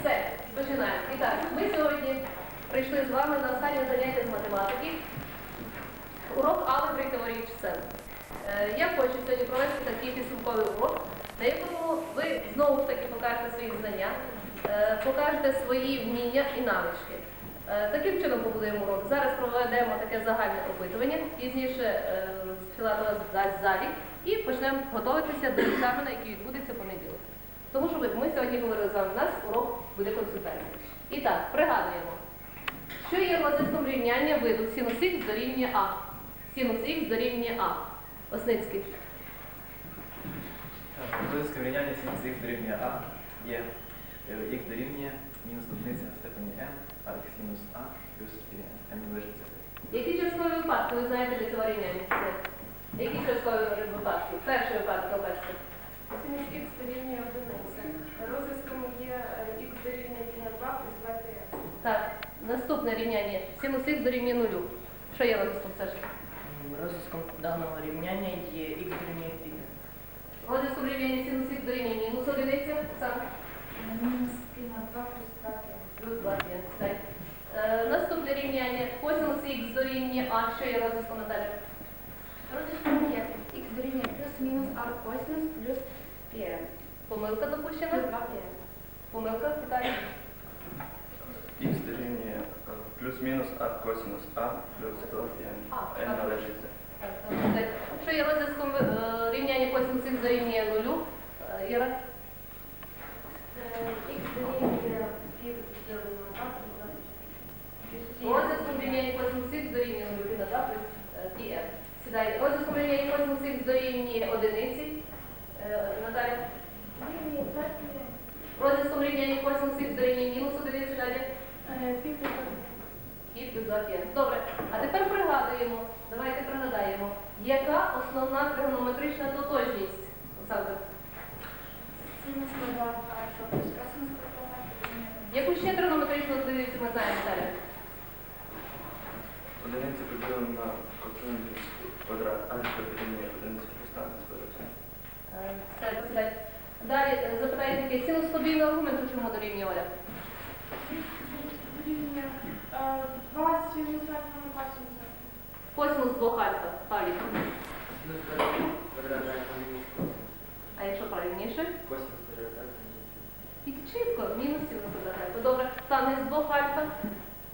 Все, починаємо. І так, ми сьогодні прийшли з вами на останнє заняття з математики. Урок алгебри і теорії чисел. Е, Я хочу сьогодні провести такий підсумковий урок, на якому ви знову ж таки покажете свої знання, е, покажете свої вміння і навички. Е, Таким чином побудуємо урок. Зараз проведемо таке загальне опитування, пізніше е, Філатова дасть залік і почнемо готуватися до екзамену, який відбудеться понеділок. Тому що ми сьогодні говорили з вами, у нас урок буде консультація. І так, пригадуємо, що є розв'язком рівняння виду синус х дорівнює А. Синус х дорівнює А. Осницький. Розв'язком рівняння синус х дорівнює А є е, х дорівнює мінус одиниця в степені n, а х мінус а плюс n лишиться. Які часткові випадки ви знаєте для цього рівняння? Які часткові випадки? Перший випадок оберте. Синій х дорівнює одиниці. Розв'язком є е, х дорівнює 1 на 2 плюс 2 3. Так, наступне рівняння. Синус х дорівнює нулю. Що є розв'язком, Саша? Розв'язком даного рівняння є х дорівнює π. Розв'язком рівняння синус х дорівнює мінус одиниця. Сам. Мінус π на 2 плюс 2 3. Плюс 2 3. Так. Е, наступне рівняння. Косинус х дорівнює а. Що є розв'язком, Наталя? Розв'язком є х дорівнює плюс мінус а косинус плюс П'є. Помилка допущена? Помилка питання. Х дорівнює плюс-мінус А косинус А плюс L N належиться. Що є розв'язком е, рівняння косинус е, е, Х дорівнює нулю? Іра? Х дорівнює пів ділено на 2. Розв'язком рівняння косинус Х дорівнює нулю на 2 плюс Сідай. Розв'язком рівняння косинус Х дорівнює одиниці. Е, Наталя? Дорівнює 2 пм. Розв'язком рівняння косинус х дорівнює мінус одиниці далі. Пі плюс І 2 п'ять. Добре. А тепер пригадуємо, давайте пригадаємо, яка основна тригонометрична тотожність? Олександр? Синус на 2 альфа плюс косинус квадрат дорівнює Яку ще тригонометричну одиницю ми знаємо далі? Одиниця поділена на косинус квадрат альфа дорівнює одиниця. Е, Все, посідайте. Далі е, запитання таке, синус подвійного аргументу чому дорівнює Оля? Дорівнює 2 синус альфа на 2 синус альфа. Косинус 2 альфа. Павлік. Плюс квадрат альфа мінус косинус. А якщо правильніше? Косинус квадрат мінус І чітко, мінус синус квадрат альфа. Добре, танець 2 альфа.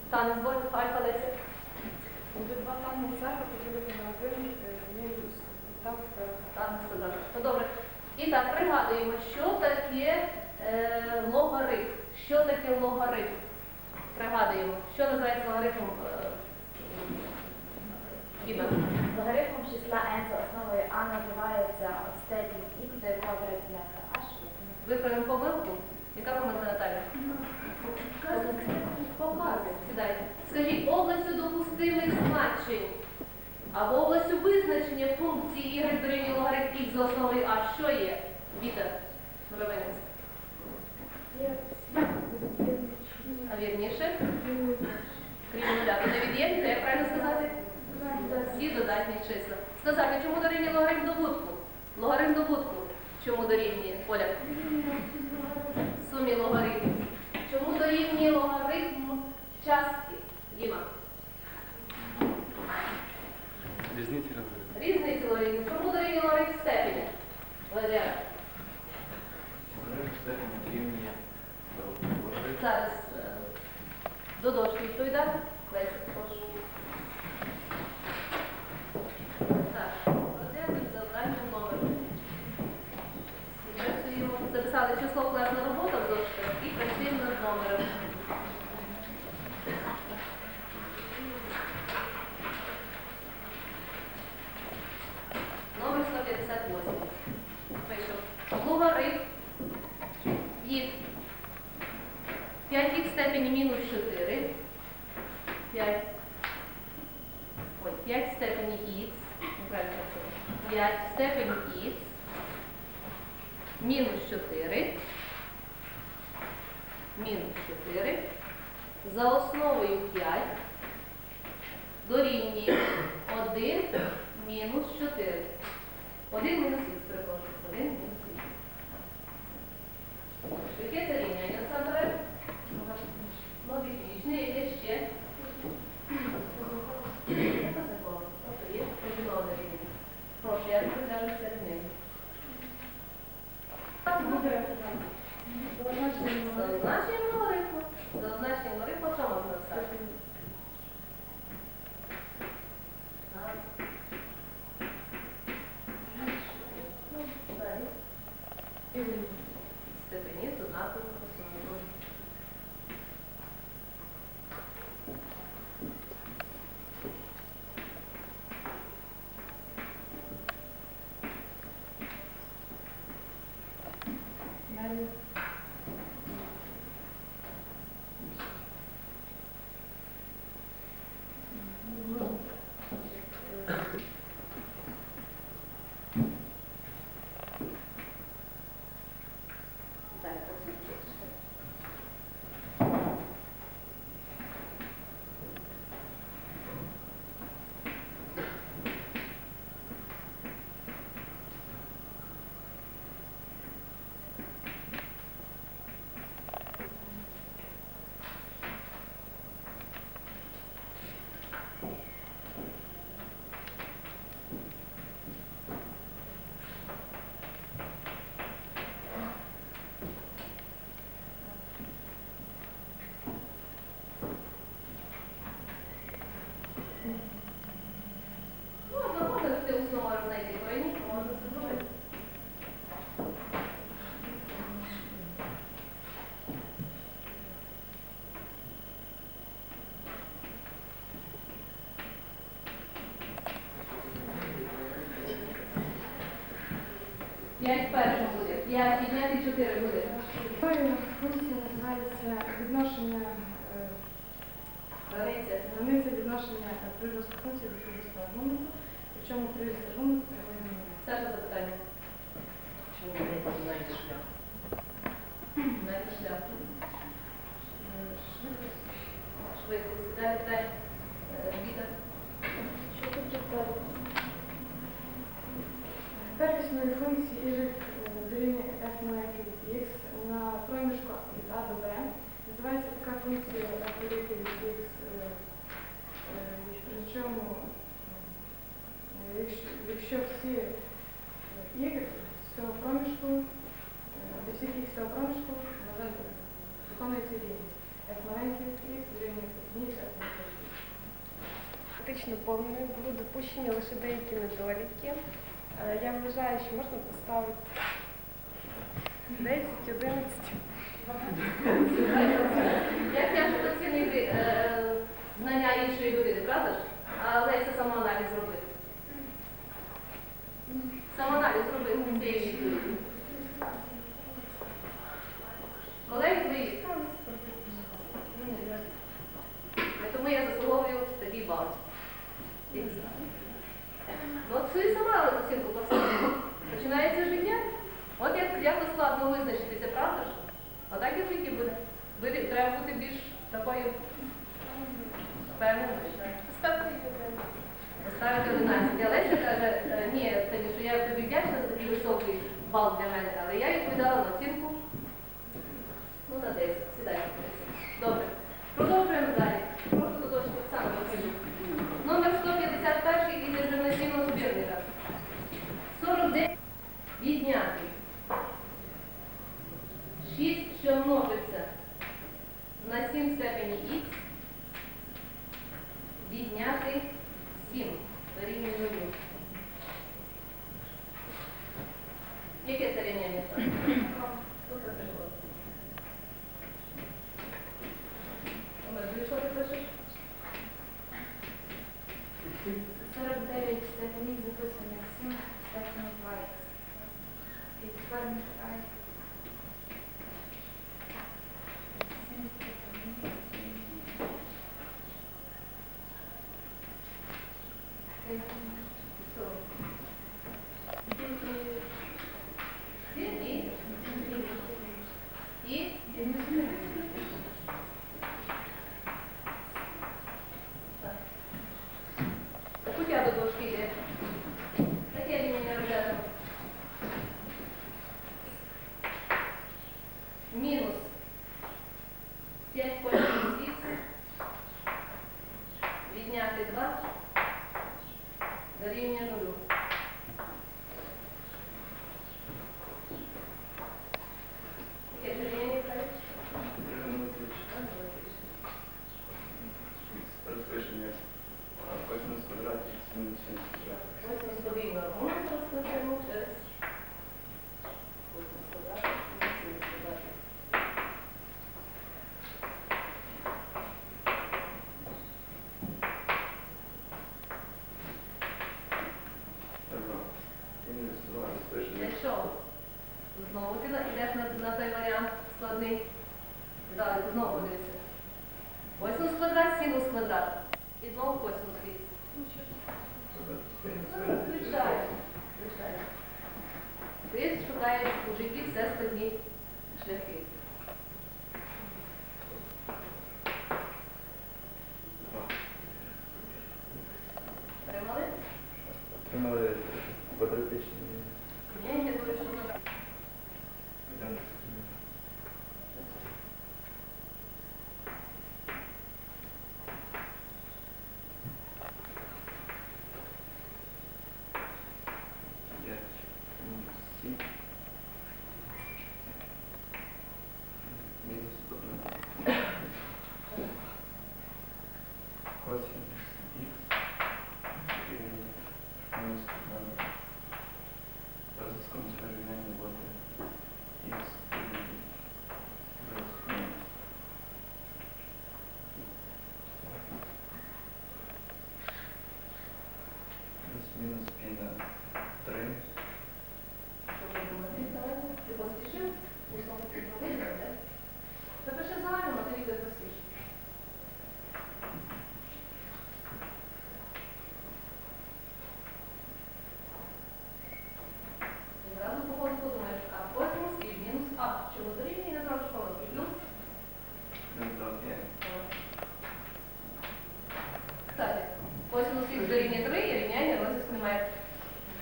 Танець 2 альфа Леся. Буде 2 танець альфа поділити на 1 мінус там квадрат. Танець квадрат. Ну, добре. І так, пригадуємо, що таке е, логарифм. Що таке логарифм? Пригадуємо, що називається логарифмом е, Іна? Логарифмом числа n за основою a називається степінь x, до якого зв'язка h. Виправимо помилку. Яка помилка Наталя? Показує. Сідайте. Скажіть, областю допустимих значень або областю визначення функції логарифм x за основою а що є? Віта Ровенець. А вірніше? Крім нуля. То не від'ємніка, як правильно сказати? Всі додатні числа. Сказати, чому дорівнює логарифм добутку? Логарифм добутку. Чому дорівнює? Оля. Сумі логарифмів. Чому дорівнює логарифм частки? Діма. Різниці розриву. Різниці логарифмів. Чому дорівнює логарифм степені? Логарифм Зараз е, до дошки відповідати. Леся, прошу. Так, родини за задачу номер. Працюємо, записали число класна робота в дошках і працюємо над номером. Номер 158. Пишу. Логарифм від 5х степені мінус 4. 5. Ой, 5 в степені х. Неправильно написано. 5 в степені х. Мінус 4. Мінус 4. За основою 5. Дорівнює 1 мінус 4. 1 мінус х, перепрошую. 1 мінус х. Яке це рівняння насамперед? означенням логарифму. За означенням логарифму що можна написати? Так. Далі. Степені з однаковим основою. Далі. Далі. 5 перших буде, 5 і 5 і 4 буде. Функція називається відношення е, границя. Відношення приросту функції до приросту аргументу, причому приріст аргументу прямої лінії. Саша, запитання. Чому ви не знаєте шлях? Знаєте шлях? Швидкість. Далі, далі. Е, Віта. Що тут читати? Тепер існує. Були лише деякі недоліки. Е, Я вважаю, що можна поставити 10, 11. Як тяжко оцінити е, знання іншої людини, правда ж? Але це самоаналіз зробити. Самоаналіз зробити цієї відповіді. Колеги твої. Тому я заслуговую такий бал. Ну, от собі сама оцінку поставила. Починається життя. От як, як то складно визначитися, правда ж? Отак і в житті буде. Буде- Треба бути більш такою один. Ставити 11. А Леся каже, е, ні, тоді, що я тобі вдячна за такий високий бал для мене, але я відповідала на оцінку. Ну, на 10. Сідайте. Добре. Продовжуємо далі. Прошу додошки Оксану Василю. Номер 151 із інтернаційного збірника. 49 відняти. 6, що множиться на 7 в степені х, відняти 7 що? Знову ти йдеш на, на той варіант складний. Далі знову дивишся. Косинус квадрат, синус квадрат. І знову косинус від. Звичайно. Ти шукаєш у житті все складні шляхи. Ну, так, є. Кстати, косинус х дорівнює 3 і рівняння розв'язку немає.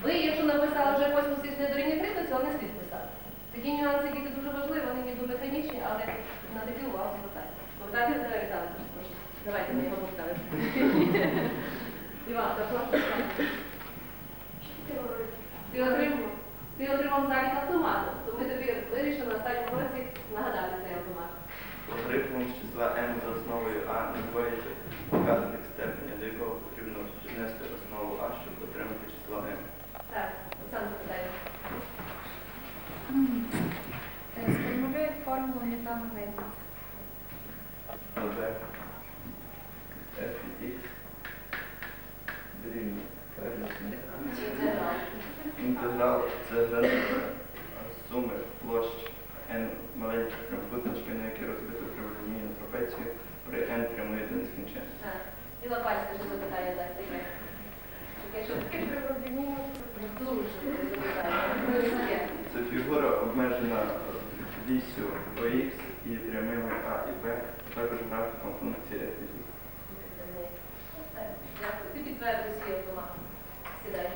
Ви, якщо написали вже косинус х не дорівнює 3, то цього не слід писати. Такі нюанси, які дуже важливі, вони ніби механічні, але на такі увагу звертайте. Богдан Віталійович, прошу. Давайте ми його поставимо. Іванка, прошу. Ти отримав, ти отримав залік автомату, то ми тобі вирішили на останньому році нагадати цей автомат. Логарифмом з числа n за основою a називається показник степеня, до якого потрібно піднести основу a, щоб отримати число n. Так, Оксана запитає. Сформулює Лейбница. АБ f і x дорівнює первісний. Інтеграл. Це границя суми площ n маленьких трикутничків, на які розбито криволінійну трапецію при n прямої до нескінченності. Так. І Лопатська ще запитання дасть таке. Таке, що таке природні дуже запитання. Це фігура обмежена вісю ОХ і прямими А і Б, також графіком функції Дякую. Ти підтвердив свій автомат. Сідай.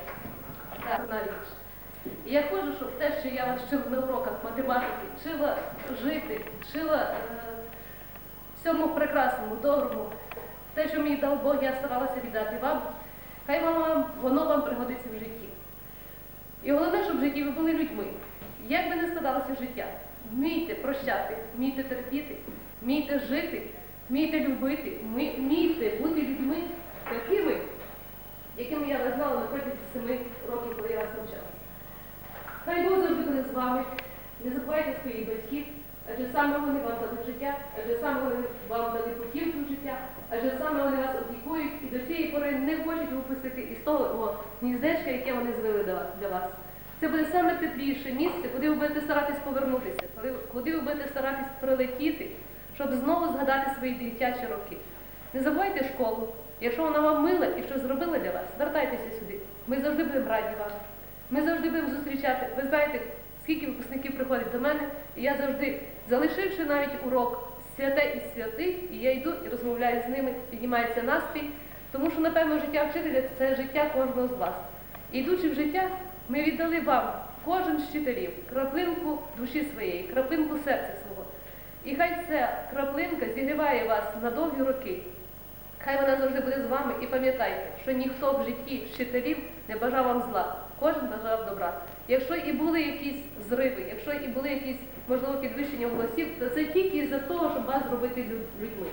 Я хочу, щоб те, що я вас вчила на уроках математики, вчила жити, вчила е, всьому прекрасному, доброму, те, що мені дав Бог, я старалася віддати вам, хай воно, воно вам пригодиться в житті. І головне, щоб в житті ви були людьми. Як би не складалося життя, вмійте прощати, вмійте терпіти, вмійте жити, вмійте любити, вмійте бути людьми такими, якими я вас знала на протязі семи років, коли я вас навчала. Хай Бог завжди буде з вами. Не забувайте своїх батьків, адже саме вони вам дали життя, адже саме вони вам дали путівку життя, адже саме вони вас опікують і до цієї пори не хочуть випустити із того гніздечка, яке вони звели для вас. Це буде саме тепліше місце, куди ви будете старатись повернутися, куди ви будете старатись прилетіти, щоб знову згадати свої дитячі роки. Не забувайте школу. Якщо вона вам мила і щось зробила для вас, звертайтеся сюди. Ми завжди будемо раді вам. Ми завжди будемо зустрічати. Ви знаєте, скільки випускників приходять до мене, і я завжди, залишивши навіть урок святе і святих, і я йду і розмовляю з ними, піднімається настрій, тому що, напевно, життя вчителя це життя кожного з вас. І йдучи в життя, ми віддали вам, кожен з вчителів, краплинку душі своєї, краплинку серця свого. І хай ця краплинка зігріває вас на довгі роки. Хай вона завжди буде з вами і пам'ятайте, що ніхто в житті вчителів не бажав вам зла, кожен бажав добра. Якщо і були якісь зриви, якщо і були якісь, можливо, підвищення голосів, то це тільки із-за того, щоб вас зробити людьми.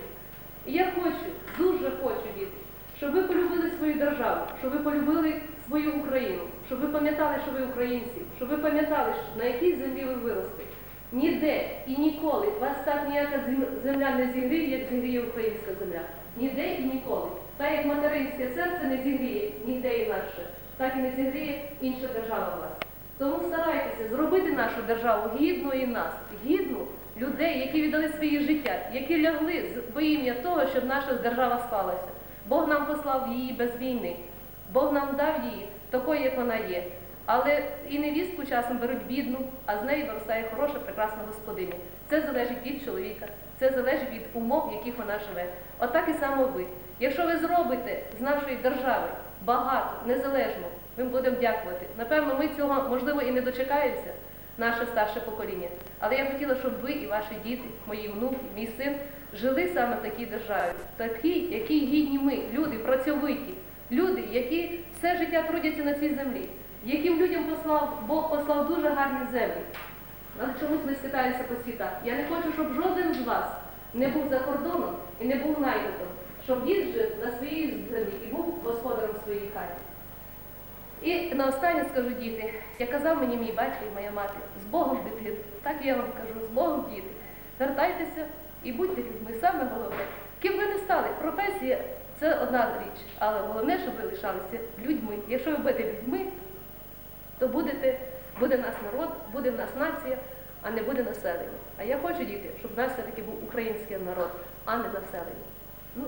І я хочу, дуже хочу, діти, щоб ви полюбили свою державу, щоб ви полюбили свою Україну, щоб ви пам'ятали, що ви українці, щоб ви пам'ятали, на якій землі ви виросли. Ніде і ніколи вас так ніяка земля не зігріє, як зігріє українська земля. Ніде і ніколи. Так як материнське серце не зігріє ніде інакше, так і не зігріє інша держава вас. Тому старайтеся зробити нашу державу гідною нас, гідну людей, які віддали свої життя, які лягли з- во ім'я того, щоб наша держава склалася. Бог нам послав її без війни. Бог нам дав її такою, як вона є. Але і невістку часом беруть бідну, а з неї виростає хороша, прекрасна господиня. Це залежить від чоловіка, це залежить від умов, в яких вона живе. Отак і само ви. Якщо ви зробите з нашої держави багато, незалежно, ми будемо дякувати. Напевно, ми цього можливо і не дочекаємося, наше старше покоління. Але я хотіла, щоб ви і ваші діти, мої внуки, мій син жили саме в такій державі, такі, які гідні ми, люди працьовиті, люди, які все життя трудяться на цій землі, яким людям послав Бог послав дуже гарні землі. Але чомусь ми скитаємося по світах. Я не хочу, щоб жоден з вас не був за кордоном і не був наймитом, щоб він жив на своїй землі і був господарем своїй хаті. І наостаннє скажу діти, як казав мені мій батько і моя мати, з Богом дитин, так я вам кажу, з Богом діти. Вертайтеся і будьте людьми, саме головне. Ким ви не стали, професія це одна річ, але головне, щоб ви лишалися людьми. Якщо ви будете людьми, то будете, буде нас народ, буде в нас нація, а не буде населення. А я хочу, діти, щоб в нас все-таки був український народ, а не населення. Ну,